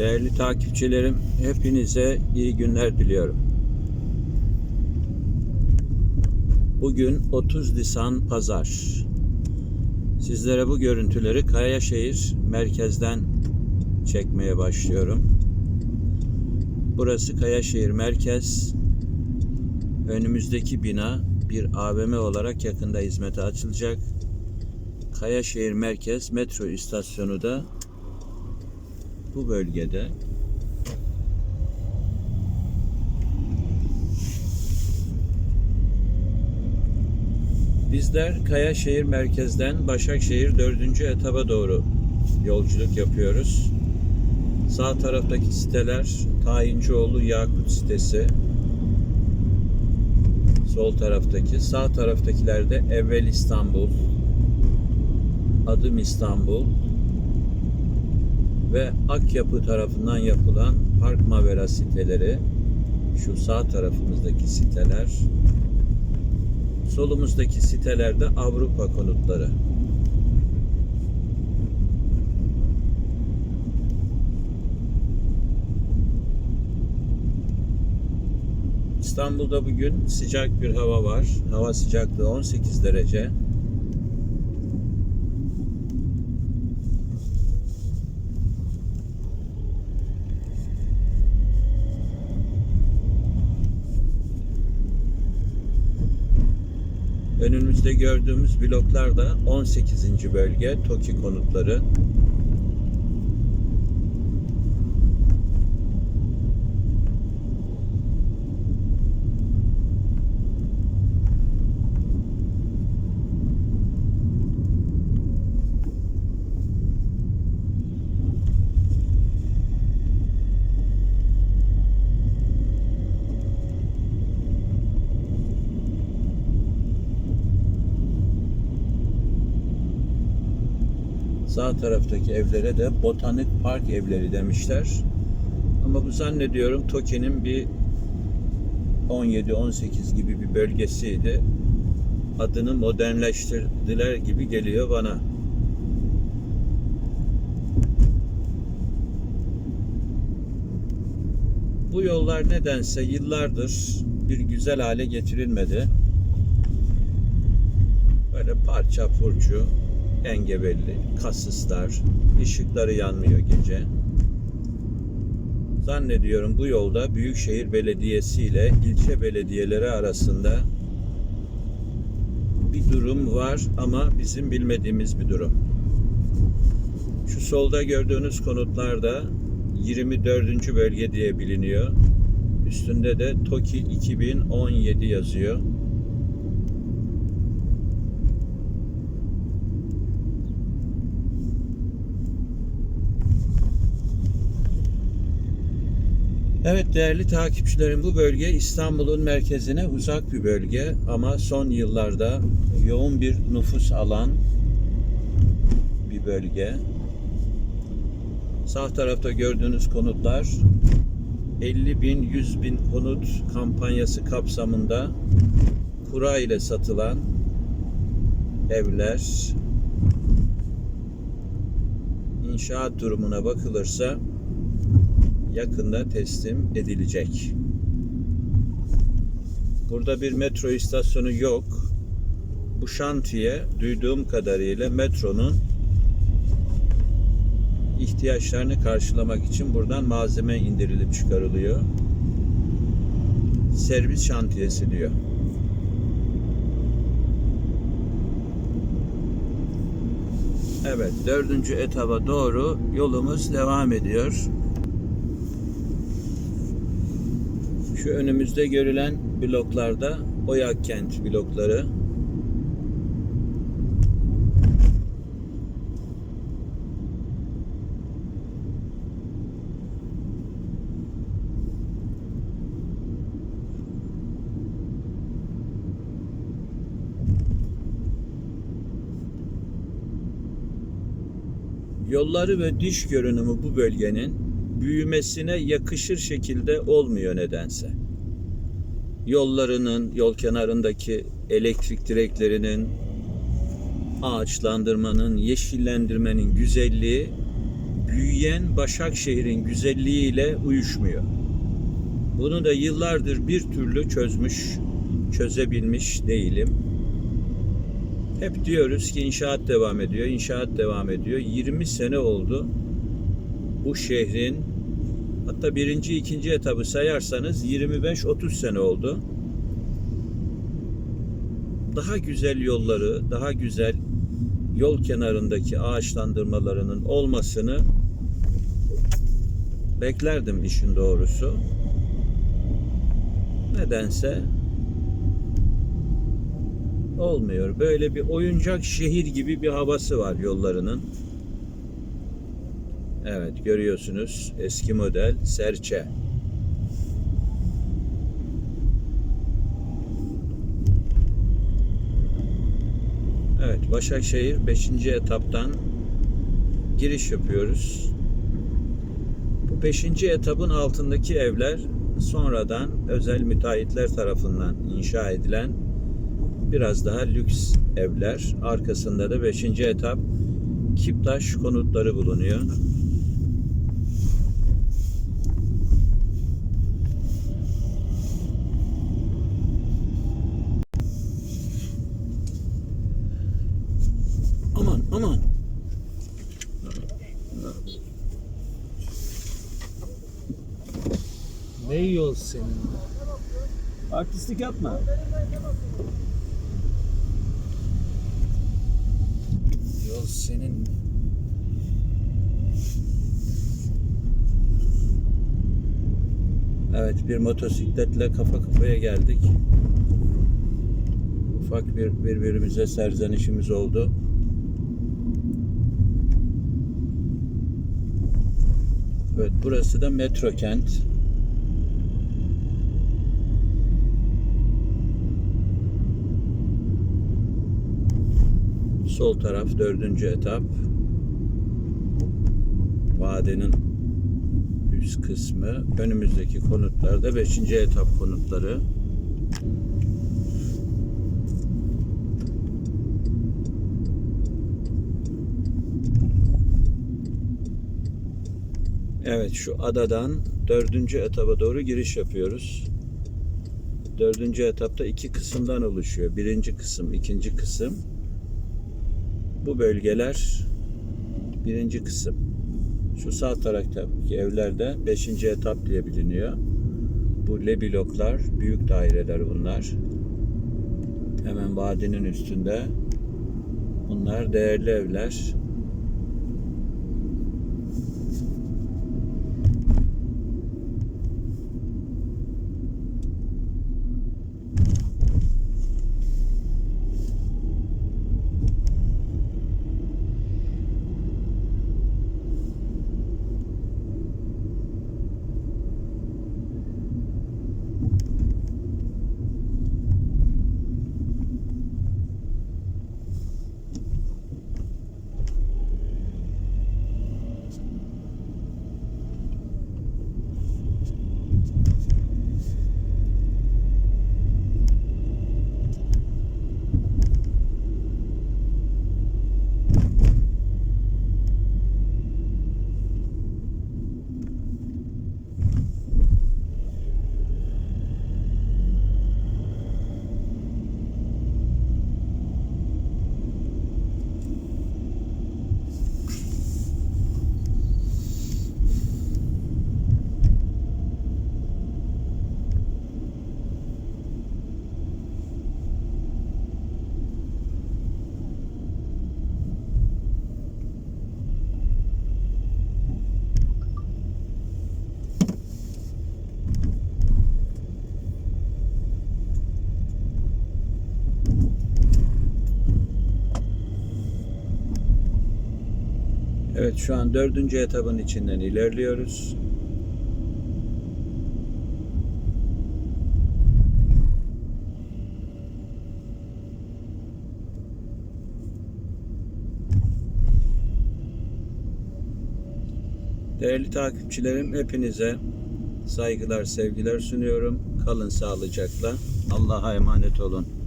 Değerli takipçilerim, hepinize iyi günler diliyorum. Bugün 30 Nisan Pazar. Sizlere bu görüntüleri Kayaşehir merkezden çekmeye başlıyorum. Burası Kayaşehir merkez. Önümüzdeki bina bir AVM olarak yakında hizmete açılacak. Kayaşehir merkez metro istasyonu da bu bölgede Bizler Kayaşehir merkezden Başakşehir 4. etaba doğru yolculuk yapıyoruz. Sağ taraftaki siteler Tayincioğlu Yakut sitesi. Sol taraftaki, sağ taraftakiler de Evvel İstanbul, Adım İstanbul, ve Akyapı tarafından yapılan Park Mavera siteleri şu sağ tarafımızdaki siteler solumuzdaki sitelerde Avrupa konutları İstanbul'da bugün sıcak bir hava var. Hava sıcaklığı 18 derece. Önümüzde gördüğümüz bloklar da 18. bölge TOKİ konutları. Sağ taraftaki evlere de Botanik Park evleri demişler. Ama bu zannediyorum TOKİ'nin bir 17-18 gibi bir bölgesiydi. Adını modernleştirdiler gibi geliyor bana. Bu yollar nedense yıllardır bir güzel hale getirilmedi. Böyle parça furcu, engebelli, kasıslar, ışıkları yanmıyor gece. Zannediyorum bu yolda Büyükşehir Belediyesi ile ilçe belediyeleri arasında bir durum var ama bizim bilmediğimiz bir durum. Şu solda gördüğünüz konutlarda 24. bölge diye biliniyor. Üstünde de TOKİ 2017 yazıyor. Evet değerli takipçilerim bu bölge İstanbul'un merkezine uzak bir bölge ama son yıllarda yoğun bir nüfus alan bir bölge. Sağ tarafta gördüğünüz konutlar 50 bin 100 bin konut kampanyası kapsamında kura ile satılan evler inşaat durumuna bakılırsa yakında teslim edilecek. Burada bir metro istasyonu yok. Bu şantiye duyduğum kadarıyla metronun ihtiyaçlarını karşılamak için buradan malzeme indirilip çıkarılıyor. Servis şantiyesi diyor. Evet, dördüncü etaba doğru yolumuz devam ediyor. Şu önümüzde görülen bloklarda Oyak Kent blokları. Yolları ve dış görünümü bu bölgenin büyümesine yakışır şekilde olmuyor nedense. Yollarının, yol kenarındaki elektrik direklerinin, ağaçlandırmanın, yeşillendirmenin güzelliği büyüyen Başakşehir'in güzelliğiyle uyuşmuyor. Bunu da yıllardır bir türlü çözmüş, çözebilmiş değilim. Hep diyoruz ki inşaat devam ediyor, inşaat devam ediyor. 20 sene oldu bu şehrin hatta birinci, ikinci etabı sayarsanız 25-30 sene oldu. Daha güzel yolları, daha güzel yol kenarındaki ağaçlandırmalarının olmasını beklerdim işin doğrusu. Nedense olmuyor. Böyle bir oyuncak şehir gibi bir havası var yollarının. Evet görüyorsunuz eski model serçe. Evet Başakşehir 5. etaptan giriş yapıyoruz. Bu 5. etapın altındaki evler sonradan özel müteahhitler tarafından inşa edilen biraz daha lüks evler. Arkasında da 5. etap Kiptaş konutları bulunuyor. Aman. Ne yol senin? Artistlik yapma. Yol senin. Evet bir motosikletle kafa kafaya geldik. Ufak bir birbirimize serzenişimiz oldu. Evet burası da metro kent. Sol taraf dördüncü etap. Vadenin üst kısmı. Önümüzdeki konutlar da beşinci etap konutları. Evet şu adadan dördüncü etaba doğru giriş yapıyoruz. Dördüncü etapta iki kısımdan oluşuyor. Birinci kısım, ikinci kısım. Bu bölgeler birinci kısım. Şu sağ taraftaki evlerde 5. etap diye biliniyor. Bu le bloklar, büyük daireler bunlar. Hemen vadinin üstünde. Bunlar değerli evler. Evet şu an dördüncü etapın içinden ilerliyoruz. Değerli takipçilerim hepinize saygılar, sevgiler sunuyorum. Kalın sağlıcakla. Allah'a emanet olun.